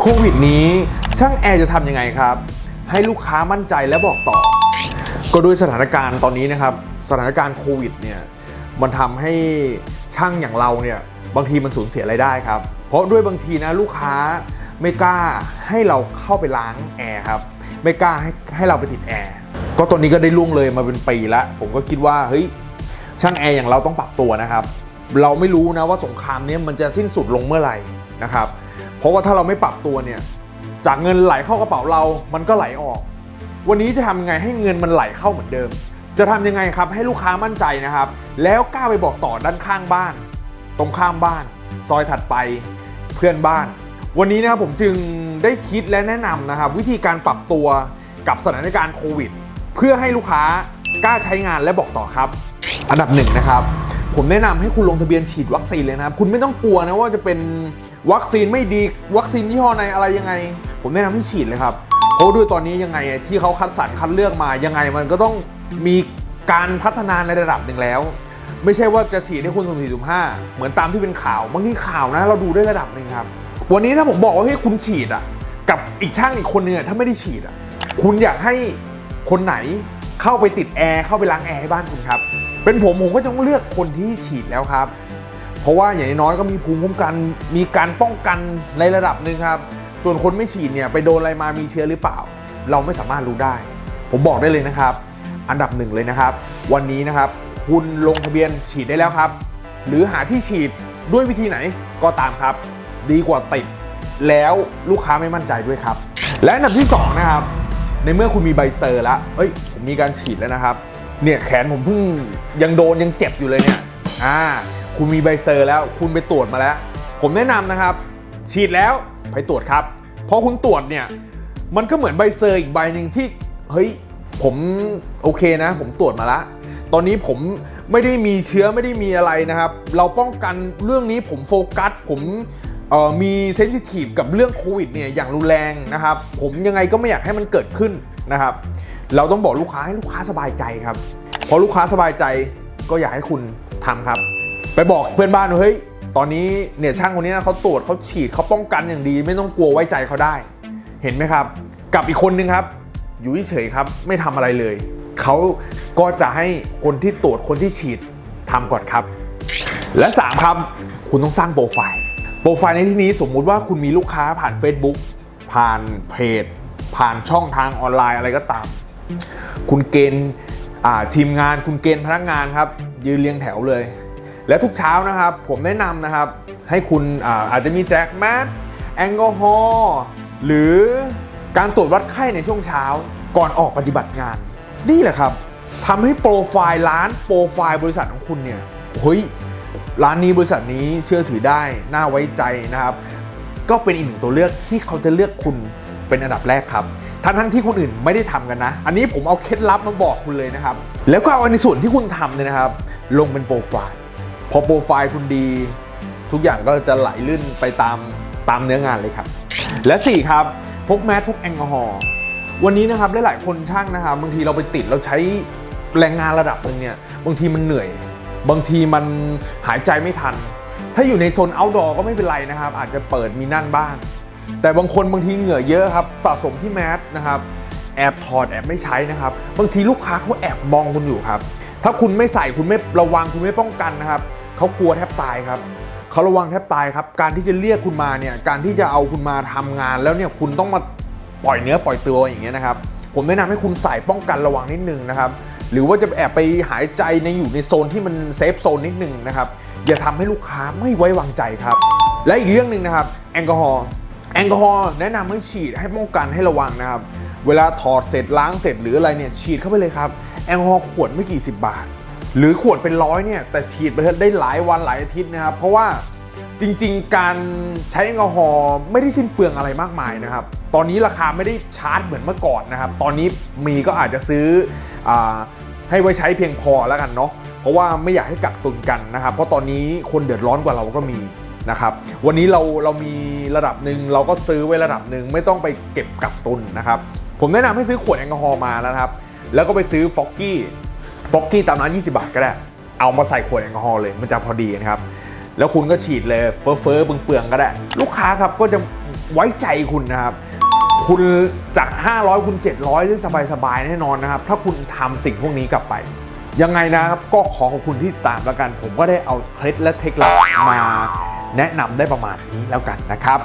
โควิดนี้ช่างแอร์จะทำยังไงครับ ให้ลูกค้ามั่นใจและบอกต่อ ก็ด้วยสถานการณ์ตอนนี้นะครับ สถานการณ์โควิดเนี่ยมันทำให้ช่างอย่างเราเนี่ยบางทีมันสูญเสียรายได้ครับ เพราะด้วยบางทีนะลูกค้าไม่กล้าให้เราเข้าไปล้างแอร์ครับ ไม่กล้าให้ให้เราไปติดแอร์ก็ตอนนี้ก็ได้ล่วงเลยมาเป็นปีล้วผมก็คิดว่าเฮ้ยช่างแอร์อย่างเราต้องปรับตัวนะครับ เราไม่รู้นะว่าสงครามเนี้มันจะสิ้นสุดลงเมื่อไหร่นะครับ ราะว่าถ้าเราไม่ปรับตัวเนี่ย จากเงินไหลเข้ากระเป๋าเรา มันก็ไหลออก วันนี้จะทำยังไงให้เงินมันไหลเข้าเหมือนเดิม จะทำยังไงครับให้ลูกค้ามั่นใจนะครับ แล้วกล้าไปบอกต่อด้านข้างบ้าน ตรงข้ามบ้าน ซอยถัดไปเพื่อนบ้าน วันนี้นะครับผมจึงได้คิดและแนะนำนะครับ วิธีการปรับตัวกับสถานการณ์โควิด เพื่อให้ลูกค้ากล้าใช้งานและบอกต่อครับ อันดับหนึ่งนะครับ ผมแนะนำให้คุณลงทะเบียนฉีดวัคซีนเลยนะครับ คุณไม่ต้องกลัวนะว่าจะเป็น วัคซีนไม่ดีวัคซีนยี่ห้อไหนอะไรยังไง ผมแนะนำให้ฉีดเลยครับเพราะด้วยตอนนี้ยังไงที่เขาคัดสรรคัดเลือกมายังไงมันก็ต้องมีการพัฒนาในระดับหนึ่งแล้ว ไม่ใช่ว่าจะฉีดให้คุณสุ่มสี่สุ่มห้าเหมือนตามที่เป็นข่าวบางทีข่าวนะ เราดูได้ระดับหนึ่งครับ วันนี้ถ้าผมบอกว่าให้ยคุณฉีดอะกับอีกช่างอีกคนนึงอะถ้าไม่ได้ฉีดอะคุณอยากให้คนไหนเข้าไปติดแอร์เข้าไปล้างแอร์ให้บ้านคุณครับ เป็นผมผมก็จะต้องเลือกคนที่ฉีดแล้วครับ เพราะว่าอย่างน้อยก็มีภูมิคุ้มกันมีการป้องกันในระดับหนึ่งครับ ส่วนคนไม่ฉีดเนี่ยไปโดนอะไรมามีเชื้อหรือเปล่า เราไม่สามารถรู้ได้ ผมบอกได้เลยนะครับ อันดับหนึ่งเลยนะครับ วันนี้นะครับคุณลงทะเบียนฉีดได้แล้วครับ หรือหาที่ฉีดด้วยวิธีไหนก็ตามครับ ดีกว่าติดแล้วลูกค้าไม่มั่นใจด้วยครับ และอันดับที่สองนะครับในเมื่อคุณมีใบเซอร์แล้วเอ้ยผมมีการฉีดแล้วนะครับ เนี่ยแขนผมเพิ่งยังโดนยังเจ็บอยู่เลยเนี่ย อ่า คุณมีใบเซอร์แล้ว คุณไปตรวจมาแล้ว ผมแนะนำนะครับ ฉีดแล้วไปตรวจครับพราะคุณตรวจเนี่ยมันก็เหมือนใบเซอร์อีกใบหนึ่งที่เฮ้ยผมโอเคนะ ผมตรวจมาแล้วตอนนี้ผมไม่ได้มีเชื้อไม่ได้มีอะไรนะครับ เราป้องกันเรื่องนี้ผมโฟกัส ผมมีเซนซิทีฟกับเรื่องโควิดเนี่ยอย่างรุนแรงนะครับ ผมยังไงก็ไม่อยากให้มันเกิดขึ้นนะครับ เราต้องบอกลูกค้าให้ลูกค้าสบายใจครับพอลูกค้าสบายใจก็อยากให้คุณทำครับ ไปบอกเพื่อนบ้านว่าเฮ้ยตอนนี้เนี่ยช่างคนนี้เขาตรวจเขาฉีดเขาป้องกันอย่างดี ไม่ต้องกลัวไว้ใจเขาได้ เห็นไหมครับ กับอีกคนนึงครับ อยู่เฉยครับไม่ทำอะไรเลย เขาก็จะให้คนที่ตรวจคนที่ฉีดทำก่อนครับ และ3ครับคุณต้องสร้างโปรไฟล์โปรไฟล์ในที่นี้สมมุติว่าคุณมีลูกค้าผ่าน Facebook ผ่านเพจ ผ่านช่องทางออนไลน์อะไรก็ตาม คุณเกณฑ์ทีมงานคุณเกณฑ์พนักงานครับ ยืนเรียงแถวเลย และทุกเช้านะครับ ผมแนะนำนะครับ ให้คุณอาอาจจะมีแจ็คแมสแอลกอฮอล์หรือการตรวจวัดไข้ในช่วงเช้า ก่อนออกปฏิบัติงาน นี่แหละครับทำให้โปรไฟล์ร้านโปรไฟล์บริษัทของคุณเนี่ยเฮ้ยร้านนี้บริษัทนี้เชื่อถือได้น่าไว้ใจนะครับ ก็เป็นอีกหนึ่งตัวเลือกที่เขาจะเลือกคุณเป็นอันดับแรกครับทั้งทั้งที่คนอื่นไม่ได้ทำกันนะ อันนี้ผมเอาเคล็ดลับมาบอกคุณเลยนะครับ แล้วก็เอาในส่วนที่คุณทำเนี่ยนะครับ ลงเป็นโปรไฟล์ อโปรไฟล์คุณดี ทุกอย่างก็จะไหลลื่นไปตามตามเนื้องานเลยครับ และ 4 ครับพกแมสพกแอลกอฮอล์วันนี้นะครับหลายๆคนช่างนะครับบางทีเราไปติดเราใช้แรงงานระดับหนึ่งเนี่ยบางทีมันเหนื่อย บางทีมันหายใจไม่ทัน ถ้าอยู่ในโซน outdoor ก็ไม่เป็นไรนะครับ อาจจะเปิดมีนั่นบ้าง แต่บางคนบางทีเหงื่อเยอะครับสะสมที่แมสนะครับแอบถอดแอบไม่ใช้นะครับ บางทีลูกค้าเขาแอบมองคุณอยู่ครับ ถ้าคุณไม่ใส่คุณไม่ระวังคุณไม่ป้องกันนะครับ เขากลัวแทบตายครับเขาระวังแทบตายครับ การที่จะเรียกคุณมาเนี่ยการที่จะเอาคุณมาทำงานแล้วเนี่ยคุณต้องมาปล่อยเนื้อปล่อยตัวอย่างเงี้ยนะครับผมแนะนำให้คุณใส่ป้องกันระวังนิดนึงนะครับหรือว่าจะแอบไปหายใจในอยู่ในโซนที่มันเซฟโซนนิดนึงนะครับอย่าทำให้ลูกค้าไม่ไว้วางใจครับ และอีกเรื่องหนึ่งนะครับแอลกอฮอล์แอลกอฮอล์แนะนำให้ฉีดให้ป้องกันให้ระวังนะครับเวลาถอดเสร็จล้างเสร็จหรืออะไรเนี่ยฉีดเข้าไปเลยครับแอลกอฮอล์ขวดไม่กี่สิบบาท หรือขวดเป็นร้อยเนี่ยแต่ฉีดไปได้หลายวันหลายอาทิตย์นะครับเพราะว่าจริงๆ การใช้แอลกอฮอล์ไม่ได้สิ้นเปลืองอะไรมากมายนะครับ ตอนนี้ราคาไม่ได้ชาร์จเหมือนเมื่อก่อนนะครับ ตอนนี้มีก็อาจจะซื้ออให้ไว้ใช้เพียงพอแล้วกันเนาะเพราะว่าไม่อยากให้กักตุนกันนะครับ เพราะตอนนี้คนเดือดร้อนกว่าเราก็มีนะครับ วันนี้เราเรามีระดับหนึ่งเราก็ซื้อไว้ระดับหนึ่งไม่ต้องไปเก็บกักตุนนะครับ ผมแนะนำให้ซื้อขวดแอลกอฮอล์มาแล้วครับ แล้วก็ไปซื้อฟอกกี้ ฟอกกี้ตามร้าน20 บาทก็ได้ เอามาใส่ขวดแอลกอฮอล์เลย มันจะพอดีนะครับ แล้วคุณก็ฉีดเลยเฟ้อเฟ้อๆเปลืองๆก็ได้ ลูกค้าครับก็จะไว้ใจคุณนะครับ คุณจาก 500 คุณ 700ได้สบายๆแน่นอนนะครับ ถ้าคุณทำสิ่งพวกนี้กลับไปยังไงนะครับก็ขอขอบคุณที่ติดตามแล้วกัน ผมก็ได้เอาเคล็ดและเทคนิคมาแนะนำได้ประมาณนี้แล้วกันนะครับ